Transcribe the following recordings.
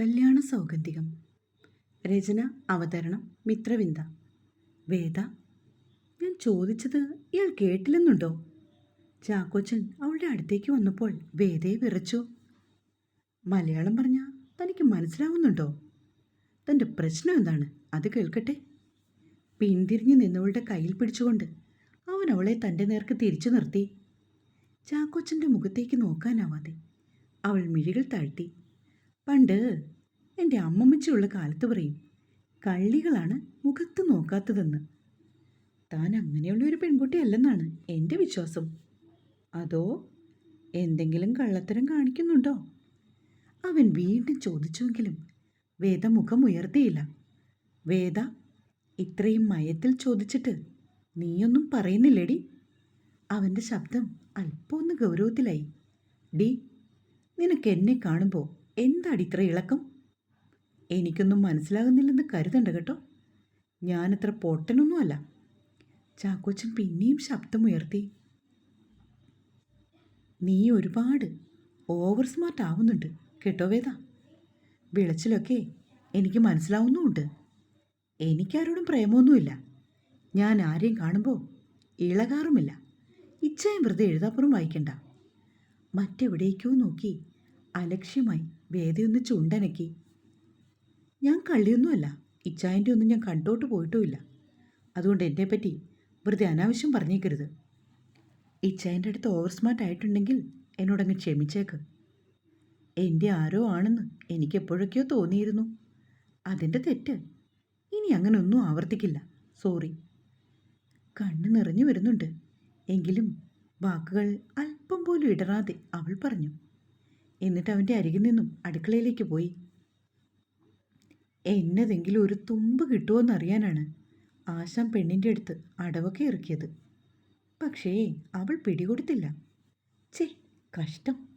കല്യാണ സൗഗന്ധികം രചന അവതരണം മിത്രവിന്ദ. വേദ ഞാൻ ചോദിച്ചത് ഇയാൾ കേട്ടില്ലെന്നുണ്ടോ? ചാക്കോച്ചൻ അവളുടെ അടുത്തേക്ക് വന്നപ്പോൾ വേദയെ വിറച്ചു. മലയാളം പറഞ്ഞ തനിക്ക് മനസ്സിലാവുന്നുണ്ടോ? തന്റെ പ്രശ്നം എന്താണ്? അത് കേൾക്കട്ടെ. പിന്തിരിഞ്ഞു നിന്നവളുടെ കയ്യിൽ പിടിച്ചുകൊണ്ട് അവൻ അവളെ തന്റെ നേർക്ക് തിരിച്ചു നിർത്തി. ചാക്കോച്ചന്റെ മുഖത്തേക്ക് നോക്കാനാവാതെ അവൾ മിഴികൾ താഴ്ത്തി. പണ്ട് എന്റെ അമ്മമ്മച്ചിയുള്ള കാലത്ത് പറയും കള്ളികളാണ് മുഖത്ത് നോക്കാത്തതെന്ന്. താൻ അങ്ങനെയുള്ള ഒരു പെൺകുട്ടിയല്ലെന്നാണ് എന്റെ വിശ്വാസം. അതോ എന്തെങ്കിലും കള്ളത്തരം കാണിക്കുന്നുണ്ടോ? അവൻ വീണ്ടും ചോദിച്ചുവെങ്കിലും വേദ മുഖം ഉയർത്തിയില്ല. വേദ ഇത്രയും മയത്തിൽ ചോദിച്ചിട്ട് നീയൊന്നും പറയുന്നില്ലേടി. അവന്റെ ശബ്ദം അല്പമൊന്ന് ഗൗരവത്തിലായി. ഡി നിനക്ക് എന്നെ കാണുമ്പോൾ എന്താടി ഇത്ര ഇളക്കം? എനിക്കൊന്നും മനസ്സിലാകുന്നില്ലെന്ന് കരുതണ്ട കേട്ടോ. ഞാനത്ര പൊട്ടനൊന്നുമല്ല. ചാക്കോച്ചൻ പിന്നെയും ശബ്ദമുയർത്തി. നീ ഒരുപാട് ഓവർ സ്മാർട്ട് ആവുന്നുണ്ട് കേട്ടോ വേദ. വിളച്ചിലൊക്കെ എനിക്ക് മനസ്സിലാവുന്നുമുണ്ട്. എനിക്കാരോടും പ്രേമമൊന്നുമില്ല. ഞാൻ ആരെയും കാണുമ്പോൾ ഇളകാറുമില്ല. ഇച്ഛയും വെറുതെ എഴുതാപ്പുറം വായിക്കണ്ട. മറ്റെവിടേക്കോ നോക്കി അലക്ഷ്യമായി വേദയൊന്ന് ചുണ്ടനക്കി. ഞാൻ കള്ളിയൊന്നുമല്ല ഇച്ചായന്റെ ഒന്നും ഞാൻ കണ്ടോട്ട് പോയിട്ടുമില്ല. അതുകൊണ്ട് എന്നെപ്പറ്റി വെറുതെ അനാവശ്യം പറഞ്ഞേക്കരുത്. ഇച്ചായന്റെ അടുത്ത് ഓവർ സ്മാർട്ട് ആയിട്ടുണ്ടെങ്കിൽ എന്നോടങ്ങ് ക്ഷമിച്ചേക്ക്. എന്റെ ആരോ ആണെന്ന് എനിക്കെപ്പോഴൊക്കെയോ തോന്നിയിരുന്നു. അതിന്റെ തെറ്റ് ഇനി അങ്ങനെ ഒന്നും ആവർത്തിക്കില്ല. സോറി കണ്ണ് നിറഞ്ഞു വരുന്നുണ്ട്. എങ്കിലും വാക്കുകൾ അല്പം പോലും ഇടറാതെ അവൾ പറഞ്ഞു. എന്നിട്ട് അവന്റെ അരികിൽ നിന്നും അടുക്കളയിലേക്ക് പോയി. എന്നതെങ്കിലും ഒരു തുമ്പ് കിട്ടുമോയെന്നറിയാനാണ് ആശാൻ പെണ്ണിന്റെ അടുത്ത് അടവൊക്കെ ഇറക്കിയത്. പക്ഷേ അവൾ പിടികൊടുത്തില്ല. ചേ കഷ്ടം.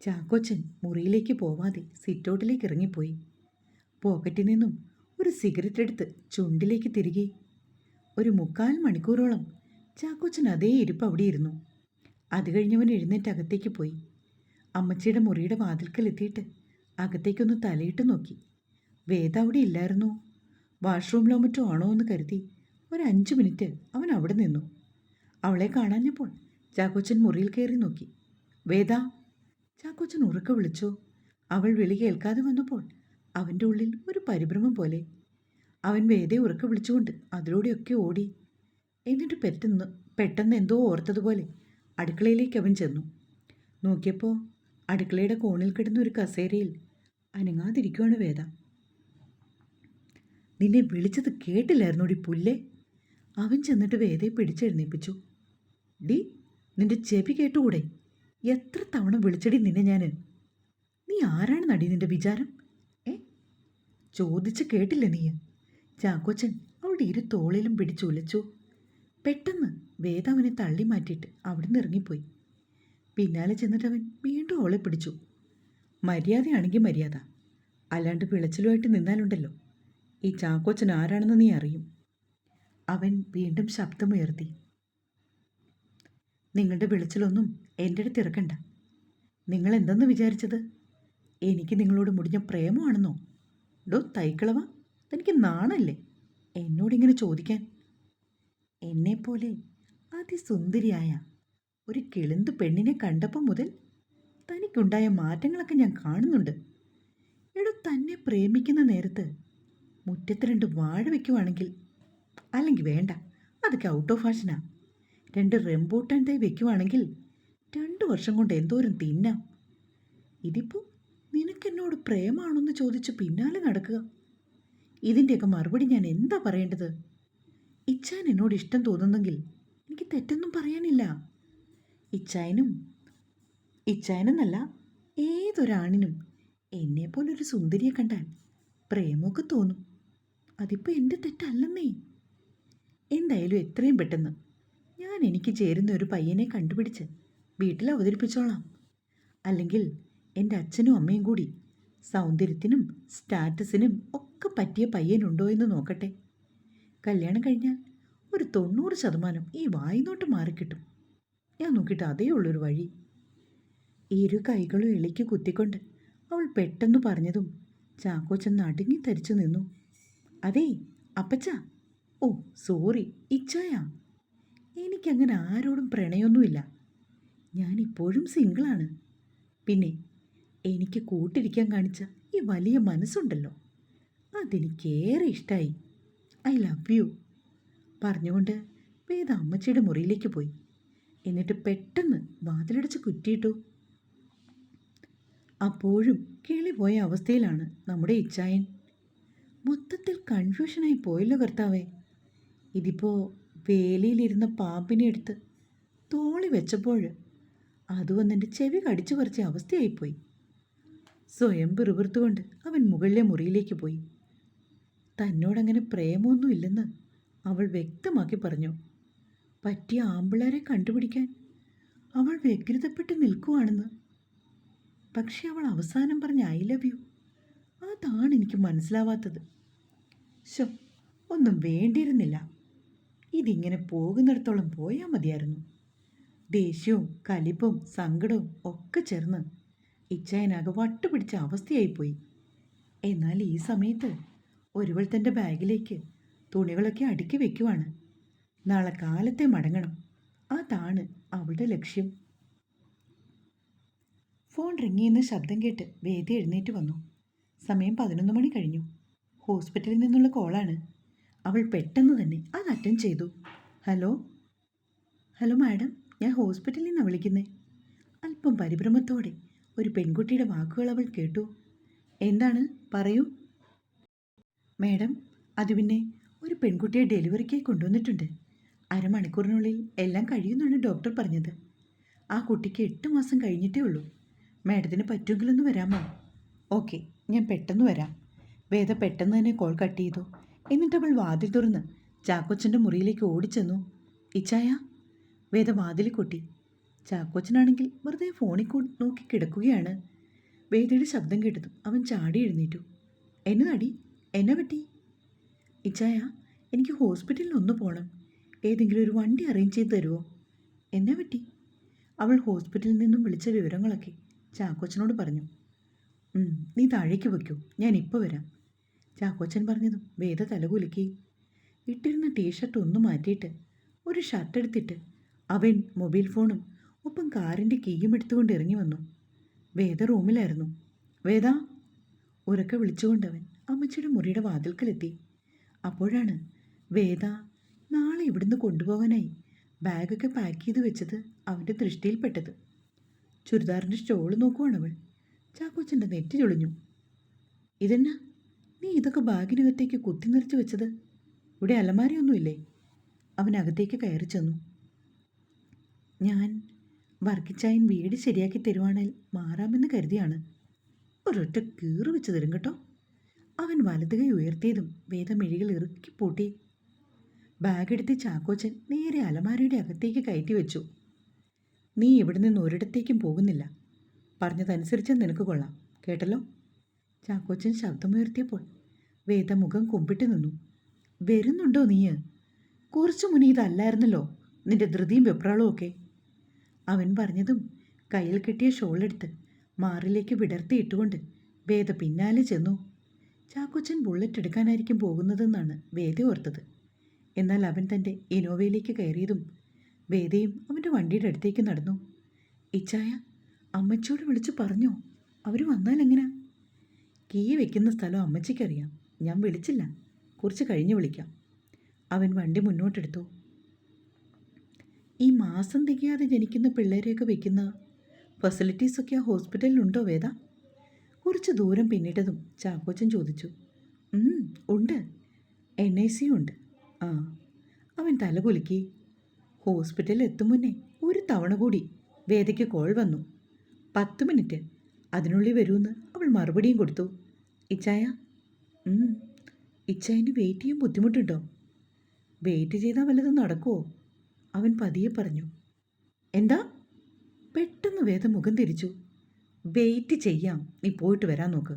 ചാക്കോച്ചൻ മുറിയിലേക്ക് പോവാതെ സിറ്റൗട്ടിലേക്ക് ഇറങ്ങിപ്പോയി. പോക്കറ്റിൽ നിന്നും ഒരു സിഗരറ്റ് എടുത്ത് ചുണ്ടിലേക്ക് തിരികെ. ഒരു മുക്കാൽ മണിക്കൂറോളം ചാക്കോച്ചൻ അതേ ഇരിപ്പ് അവിടെ ഇരുന്നു അത് കഴിഞ്ഞവൻ എഴുന്നേറ്റ് അകത്തേക്ക് പോയി. അമ്മച്ചിയുടെ മുറിയുടെ വാതിൽക്കൽ എത്തിയിട്ട് അകത്തേക്കൊന്ന് തലയിട്ട് നോക്കി. വേദ അവിടെ ഇല്ലായിരുന്നു. വാഷ്റൂമിലോ മറ്റോ ആണോ എന്ന് കരുതി ഒരു അഞ്ച് മിനിറ്റ് അവൻ അവിടെ നിന്നു. അവളെ കാണാഞ്ഞപ്പോൾ ചാക്കോച്ചൻ മുറിയിൽ കയറി നോക്കി. വേദ ചാക്കോച്ചൻ ഉറക്കെ വിളിച്ചു. അവൾ വിളി കേൾക്കാതെ വന്നപ്പോൾ അവന്റെ ഉള്ളിൽ ഒരു പരിഭ്രമം പോലെ. അവൻ വേദയെ ഉറക്കെ വിളിച്ചുകൊണ്ട് അതിലൂടെയൊക്കെ ഓടി. എന്നിട്ട് പെട്ടെന്ന് പെട്ടെന്ന് എന്തോ ഓർത്തതുപോലെ അടുക്കളയിലേക്ക് അവൻ ചെന്നു. നോക്കിയപ്പോൾ അടുക്കളയുടെ കോണിൽ കിടന്ന ഒരു കസേരയിൽ അനങ്ങാതിരിക്കുവാണ് വേദ. നിന്നെ വിളിച്ചത് കേട്ടില്ലായിരുന്നോടി പുല്ലേ? അവൻ ചെന്നിട്ട് വേദയെ പിടിച്ചെഴുന്നേപ്പിച്ചു. ഡി നിന്റെ ചെവി കേട്ടുകൂടെ? എത്ര തവണ വിളിച്ചടി നിന്നെ ഞാൻ നീ ആരാണ് നടി നിന്റെ വിചാരം? ഏ? ചോദിച്ച് കേട്ടില്ല നീ. ചാക്കോച്ചൻ അവളുടെ ഇരു തോളിലും പിടിച്ചുലച്ചു പെട്ടെന്ന് വേദ അവനെ തള്ളി മാറ്റിയിട്ട് അവിടുന്ന് ഇറങ്ങിപ്പോയി. പിന്നാലെ ചെന്നിട്ടവൻ വീണ്ടും അവളെ പിടിച്ചു. മര്യാദയാണെങ്കിൽ മര്യാദ. അല്ലാണ്ട് വിളച്ചിലുമായിട്ട് നിന്നാലുണ്ടല്ലോ. ഈ ചാക്കോച്ചൻ ആരാണെന്ന് നീ അറിയും. അവൻ വീണ്ടും ശബ്ദമുയർത്തി. നിങ്ങളുടെ വിളിച്ചിലൊന്നും എന്റെ അടുത്ത് ഇറക്കണ്ട. നിങ്ങൾ എന്തെന്ന് വിചാരിച്ചത്? എനിക്ക് നിങ്ങളോട് മുടിഞ്ഞ പ്രേമമാണെന്നോ? ഡോ തൈക്കളവ തനിക്ക് നാണല്ലേ? എന്നോടിങ്ങനെ ചോദിക്കാൻ. എന്നെപ്പോലെ അതിസുന്ദരിയായ ഒരു കിളിന്ത് പെണ്ണിനെ കണ്ടപ്പം മുതൽ തനിക്കുണ്ടായ മാറ്റങ്ങളൊക്കെ ഞാൻ കാണുന്നുണ്ട്. എടോ തന്നെ പ്രേമിക്കുന്ന നേരത്ത് മുറ്റത്ത് രണ്ട് വാഴ വെക്കുവാണെങ്കിൽ അല്ലെങ്കിൽ വേണ്ട അതൊക്കെ ഔട്ട് ഓഫ് ഫാഷനാ രണ്ട് റെമ്പൂട്ടാൻ തൈ വെക്കുവാണെങ്കിൽ രണ്ട് വർഷം കൊണ്ട് എന്തോരം തിന്നാം. ഇതിപ്പോൾ നിനക്കെന്നോട് പ്രേമാണെന്ന് ചോദിച്ച് പിന്നാലെ നടക്കുക. ഇതിന്റെയൊക്കെ മറുപടി ഞാൻ എന്താ പറയേണ്ടത്? ഇച്ഛാൻ എന്നോട് ഇഷ്ടം തോന്നുന്നെങ്കിൽ എനിക്ക് തെറ്റൊന്നും പറയാനില്ല. ഇച്ചായനും ഇച്ചായനെന്നല്ല ഏതൊരാണിനും എന്നെപ്പോലൊരു സുന്ദരിയെ കണ്ടാൽ പ്രേമമൊക്കെ തോന്നും. അതിപ്പോൾ എന്റെ തെറ്റല്ലെന്നേ. എന്തായാലും എത്രയും പെട്ടെന്ന് ഞാൻ എനിക്ക് ചേരുന്ന ഒരു പയ്യനെ കണ്ടുപിടിച്ച് വീട്ടിൽ അവതരിപ്പിച്ചോളാം. അല്ലെങ്കിൽ എന്റെ അച്ഛനും അമ്മയും കൂടി സൗന്ദര്യത്തിനും സ്റ്റാറ്റസിനും ഒക്കെ പറ്റിയ പയ്യനുണ്ടോ എന്ന് നോക്കട്ടെ. കല്യാണം കഴിഞ്ഞാൽ ഒരു തൊണ്ണൂറ് ശതമാനം ഈ വായിനോട്ട് മാറിക്കിട്ടും. ഞാൻ നോക്കിയിട്ട് അതേ ഉള്ളൊരു വഴി. ഇരു കൈകളും ഇളക്കി കുത്തിക്കൊണ്ട് അവൾ പെട്ടെന്ന് പറഞ്ഞതും ചാക്കോച്ചൻ നടുങ്ങി തരിച്ചു നിന്നു. അതേ അപ്പച്ച. ഓ സോറി ഇച്ചായ. എനിക്കങ്ങനെ ആരോടും പ്രണയമൊന്നുമില്ല ഞാനിപ്പോഴും സിംഗിളാണ്. പിന്നെ എനിക്ക് കൂട്ടിരിക്കാൻ കാണിച്ച ഈ വലിയ മനസ്സുണ്ടല്ലോ. അതെനിക്കേറെ ഇഷ്ടമായി ഐ ലവ് യു. പറഞ്ഞുകൊണ്ട് വേദ അമ്മച്ചിയുടെ മുറിയിലേക്ക് പോയി. എന്നിട്ട് പെട്ടെന്ന് വാതിലടിച്ച് കുറ്റിയിട്ടു. അപ്പോഴും കിളിപോയ അവസ്ഥയിലാണ് നമ്മുടെ ഇച്ചായൻ. മൊത്തത്തിൽ കൺഫ്യൂഷനായി പോയല്ലോ കർത്താവേ. ഇതിപ്പോൾ വേലിയിലിരുന്ന പാമ്പിനെ എടുത്ത് തോളി വെച്ചപ്പോൾ അത് വന്നെന്റെ ചെവി കടിച്ചു പറിച്ച അവസ്ഥയായിപ്പോയി. സ്വയം പിറുപിറുത്തുകൊണ്ട് അവൻ മുകളിലെ മുറിയിലേക്ക് പോയി. തന്നോടങ്ങനെ പ്രേമമൊന്നുമില്ലെന്ന് അവൾ വ്യക്തമാക്കി പറഞ്ഞു. പറ്റിയ ആമ്പിളരെ കണ്ടുപിടിക്കാൻ അവൾ വ്യഗ്രതപ്പെട്ട് നിൽക്കുവാണെന്ന്. പക്ഷെ അവൾ അവസാനം പറഞ്ഞ ഐ ലവ് യു അതാണ് എനിക്ക് മനസ്സിലാവാത്തത്. ശോ ഒന്നും വേണ്ടിയിരുന്നില്ല. ഇതിങ്ങനെ പോകുന്നിടത്തോളം പോയാൽ മതിയായിരുന്നു. ദേഷ്യവും കലിപ്പും സങ്കടവും ഒക്കെ ചേർന്ന് ഇച്ചായനാകെ വട്ടുപിടിച്ച അവസ്ഥയായിപ്പോയി. എന്നാൽ ഈ സമയത്ത് ഒരുവൾ തന്റെ ബാഗിലേക്ക് തുണികളൊക്കെ അടുക്കി വെക്കുവാണ്. നാളെ കാലത്തെ മടങ്ങണം. അതാണ് അവളുടെ ലക്ഷ്യം. ഫോൺ റിങ് ചെയ്യുന്ന ശബ്ദം കേട്ട് വേദി എഴുന്നേറ്റ് വന്നു. സമയം പതിനൊന്ന് മണി കഴിഞ്ഞു. ഹോസ്പിറ്റലിൽ നിന്നുള്ള കോളാണ്. അവൾ പെട്ടെന്ന് തന്നെ അത് അറ്റൻഡ് ചെയ്തു. ഹലോ? Hello madam. ഞാൻ ഹോസ്പിറ്റലിൽ നിന്നാണ് വിളിക്കുന്നേ. അല്പം പരിഭ്രമത്തോടെ ഒരു പെൺകുട്ടിയുടെ വാക്കുകൾ അവൾ കേട്ടു. എന്താണ്? പറയൂ. മാഡം അത് പിന്നെ ഒരു പെൺകുട്ടിയെ ഡെലിവറിക്കായി കൊണ്ടുവന്നിട്ടുണ്ട്. അരമണിക്കൂറിനുള്ളിൽ എല്ലാം കഴിയുമെന്നാണ് ഡോക്ടർ പറഞ്ഞത്. ആ കുട്ടിക്ക് എട്ട് മാസം കഴിഞ്ഞിട്ടേ ഉള്ളൂ. മാഡത്തിന് പറ്റുമെങ്കിലൊന്ന് വരാമോ? ഓക്കെ ഞാൻ പെട്ടെന്ന് വരാം. വേദ പെട്ടെന്ന് തന്നെ കോൾ കട്ട് ചെയ്തു. എന്നിട്ട് അവൾ വാതിൽ തുറന്ന് ചാക്കോച്ചന്റെ മുറിയിലേക്ക് ഓടിച്ചെന്നു. ഇച്ചായ? വേദ വാതിൽ കൊട്ടി. ചാക്കോച്ചനാണെങ്കിൽ വെറുതെ ഫോണിൽ നോക്കി കിടക്കുകയാണ്. വേദയുടെ ശബ്ദം കേട്ടതും അവൻ ചാടി എഴുന്നേറ്റു. എന്നതാടി എന്നെ പറ്റി? ഇച്ചായ എനിക്ക് ഹോസ്പിറ്റലിൽ ഒന്ന് പോകണം ഏതെങ്കിലും ഒരു വണ്ടി അറേഞ്ച് ചെയ്ത് തരുമോ എന്നെ പറ്റി. അവൾ ഹോസ്പിറ്റലിൽ നിന്നും വിളിച്ച വിവരങ്ങളൊക്കെ ചാക്കോച്ചനോട് പറഞ്ഞു. "ഉം, നീ താഴേക്ക് വയ്ക്കൂ. ഞാൻ ഇപ്പോൾ വരാം. ചാക്കോച്ചൻ പറഞ്ഞതും വേദ തലകുലുക്കി ഇട്ടിരുന്ന ടീഷർട്ട് ഒന്ന് മാറ്റിയിട്ട് ഒരു ഷർട്ട് എടുത്തിട്ട് അവൻ മൊബൈൽ ഫോണും ഒപ്പം കാറിന്റെ കീയും എടുത്തുകൊണ്ട് ഇറങ്ങി വന്നു. വേദ റൂമിലായിരുന്നു. വേദ? ഉറക്കെ വിളിച്ചുകൊണ്ടവൻ അമ്മച്ചിയുടെ മുറിയുടെ വാതിൽക്കലെത്തി. അപ്പോഴാണ് വേദ നാളെ ഇവിടുന്ന് കൊണ്ടുപോകാനായി ബാഗൊക്കെ പാക്ക് ചെയ്ത് വെച്ചത് അവന്റെ ദൃഷ്ടിയിൽപ്പെട്ടത്. ചുരിദാറിന്റെ സ്റ്റോൾ നോക്കുവാണവൾ ചാക്കോച്ചന്റെ നെറ്റ് ചൊളിഞ്ഞു. ഇതെന്നാ? നീ ഇതൊക്കെ ബാഗിനകത്തേക്ക് കുത്തി നിറച്ച് വെച്ചത്? ഇവിടെ അലമാരയൊന്നുമില്ലേ? അവൻ അകത്തേക്ക് കയറി ചെന്നു. ഞാൻ വർഗിച്ചായൻ വീട് ശരിയാക്കി തരുവാണെങ്കിൽ മാറാമെന്ന് കരുതിയാണ്. ഒരൊറ്റ കീറ് വെച്ച് തരും കേട്ടോ. അവൻ വലതുകൈ ഉയർത്തിയതും വേദമിഴികൾ ഇറുക്കി പൂട്ടി ബാഗെടുത്ത് ചാക്കോച്ചൻ നേരെ അലമാരയുടെ അകത്തേക്ക് കയറ്റി വെച്ചു. നീ ഇവിടെ നിന്ന് ഒരിടത്തേക്കും പോകുന്നില്ല. പറഞ്ഞതനുസരിച്ച് നിനക്ക് കൊള്ളാം. കേട്ടല്ലോ? ചാക്കോച്ചൻ ശബ്ദമുയർത്തിയപ്പോൾ വേദ മുഖം കുമ്പിട്ട് നിന്നു. വരുന്നുണ്ടോ നീ കുറച്ചു മുന്നേ ഇതല്ലായിരുന്നല്ലോ നിന്റെ ധൃതിയും വെപ്രാളവും ഒക്കെ? അവൻ പറഞ്ഞതും കയ്യിൽ കെട്ടിയ ഷോളെടുത്ത് മാറിലേക്ക് വിടർത്തി ഇട്ടുകൊണ്ട് വേദ പിന്നാലെ ചെന്നു. ചാക്കോച്ചൻ ബുള്ളറ്റ് എടുക്കാനായിരിക്കും പോകുന്നതെന്നാണ് വേദ ഓർത്തത്. എന്നാൽ അവൻ തന്റെ ഇനോവയിലേക്ക് കയറിയതും വേദയും അവന്റെ വണ്ടിയുടെ അടുത്തേക്ക് നടന്നു. ഇച്ചായ അമ്മച്ചോട് വിളിച്ചു പറഞ്ഞോ? അവർ വന്നാൽ എങ്ങനാ? കീ വെക്കുന്ന സ്ഥലം അമ്മച്ചിക്കറിയാം. ഞാൻ വിളിച്ചില്ല. കുറച്ച് കഴിഞ്ഞ് വിളിക്കാം. അവൻ വണ്ടി മുന്നോട്ടെടുത്തു. ഈ മാസം തികയാതെ ജനിക്കുന്ന പിള്ളേരെയൊക്കെ വെക്കുന്ന ഫെസിലിറ്റീസൊക്കെ ആ ഹോസ്പിറ്റലിലുണ്ടോ വേദ? കുറച്ച് ദൂരം പിന്നിട്ടതും ചാക്കോച്ചൻ ചോദിച്ചു. "ഉം, ഉണ്ട്. എൻ ഐ സി ഉണ്ട്. ആ അവൻ തലകുലുക്കി. ഹോസ്പിറ്റലിൽ എത്തും മുന്നേ ഒരു തവണ കൂടി വേദയ്ക്ക് കോൾ വന്നു. പത്ത് മിനിറ്റ്. അതിനുള്ളിൽ വരുമെന്ന് അവൾ മറുപടിയും കൊടുത്തു. ഇച്ചായ "ഉം, ഇച്ചായന് വെയിറ്റ് ചെയ്യാൻ ബുദ്ധിമുട്ടുണ്ടോ? വെയിറ്റ് ചെയ്താൽ വല്ലതും നടക്കുമോ അവൻ പതിയെ പറഞ്ഞു. എന്താ? പെട്ടെന്ന് വേദ മുഖം തിരിച്ചു. വെയിറ്റ് ചെയ്യാം. നീ പോയിട്ട് വരാൻ നോക്ക്.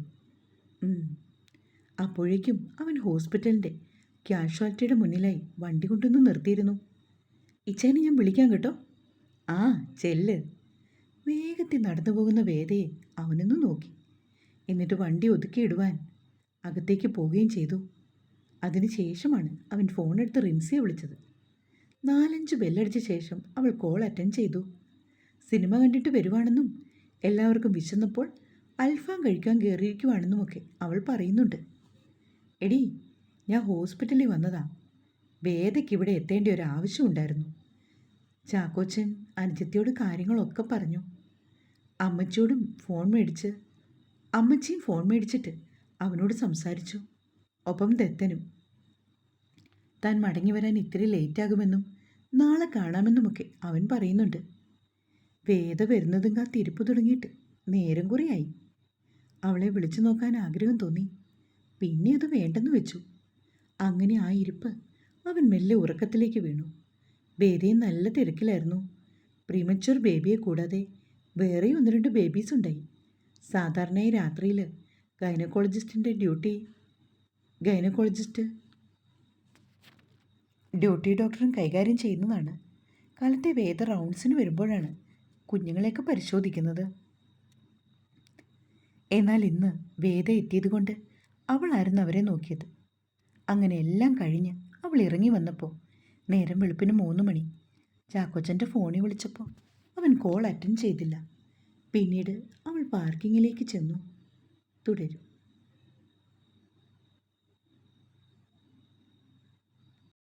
അപ്പോഴേക്കും അവൻ ഹോസ്പിറ്റലിന്റെ ക്യാഷ്വാലിറ്റിയുടെ മുന്നിലായി വണ്ടി കൊണ്ടൊന്ന് നിർത്തിയിരുന്നു. ഇച്ചേനെ ഞാൻ വിളിക്കാം കേട്ടോ. ആ ചെല്ല്. വേഗത്തിൽ നടന്നു പോകുന്ന വേദയെ അവനൊന്ന് നോക്കി. എന്നിട്ട് വണ്ടി ഒതുക്കിയിടുവാൻ അകത്തേക്ക് പോവുകയും ചെയ്തു. അതിനുശേഷമാണ് അവൻ ഫോണെടുത്ത് റിൻസിയെ വിളിച്ചത്. നാലഞ്ച് ബെല്ലടിച്ച ശേഷം അവൾ കോൾ അറ്റൻഡ് ചെയ്തു. സിനിമ കണ്ടിട്ട് വരുവാണെന്നും എല്ലാവർക്കും വിശന്നപ്പോൾ അൽഫാം കഴിക്കാൻ കയറിയിരിക്കുവാണെന്നുമൊക്കെ അവൾ പറയുന്നുണ്ട്. എടി ഞാൻ ഹോസ്പിറ്റലിൽ വന്നതാ. വേദയ്ക്ക് ഇവിടെ എത്തേണ്ട ഒരു ആവശ്യമുണ്ടായിരുന്നു ചാക്കോച്ചൻ അനുജത്തിയോട് കാര്യങ്ങളൊക്കെ പറഞ്ഞു. അമ്മച്ചിയോടും ഫോൺ മേടിച്ച് അമ്മച്ചിയും ഫോൺ മേടിച്ചിട്ട് അവനോട് സംസാരിച്ചു. ഒപ്പം ദത്തനും താൻ മടങ്ങി വരാൻ ഇത്തിരി ലേറ്റാകുമെന്നും നാളെ കാണാമെന്നുമൊക്കെ അവൻ പറയുന്നുണ്ട്. വേദ വരുന്നതും കാ തിരുപ്പ് തുടങ്ങിയിട്ട് നേരം കുറയായി അവളെ വിളിച്ചു നോക്കാൻ ആഗ്രഹം തോന്നി. പിന്നെ അത് വേണ്ടെന്ന് വെച്ചു. അങ്ങനെ ആ ഇരിപ്പ് അവൻ മെല്ലെ ഉറക്കത്തിലേക്ക് വീണു. ബേബിയെ നല്ല തിരക്കിലായിരുന്നു. പ്രീമച്വർ ബേബിയെ കൂടാതെ വേറെ ഒന്ന് രണ്ട് ബേബീസ് ഉണ്ടായി. സാധാരണയായി രാത്രിയിൽ ഗൈനക്കോളജിസ്റ്റിന്റെ ഡ്യൂട്ടി ഗൈനക്കോളജിസ്റ്റ് ഡ്യൂട്ടി ഡോക്ടറും കൈകാര്യം ചെയ്യുന്നതാണ്. കാലത്തെ വേദ റൗണ്ട്സിന് വരുമ്പോഴാണ് കുഞ്ഞുങ്ങളെയൊക്കെ പരിശോധിക്കുന്നത്. എന്നാൽ ഇന്ന് വേദ എത്തിയതുകൊണ്ട് അവളായിരുന്നു അവരെ നോക്കിയത്. അങ്ങനെ എല്ലാം കഴിഞ്ഞ് അവൾ ഇറങ്ങി വന്നപ്പോൾ നേരം വെളുപ്പിന് മൂന്ന് മണി. ചാക്കോച്ചന്റെ ഫോണിൽ വിളിച്ചപ്പോൾ അവൻ കോൾ അറ്റൻഡ് ചെയ്തില്ല. പിന്നീട് അവൾ പാർക്കിങ്ങിലേക്ക് ചെന്നു. തുടരും.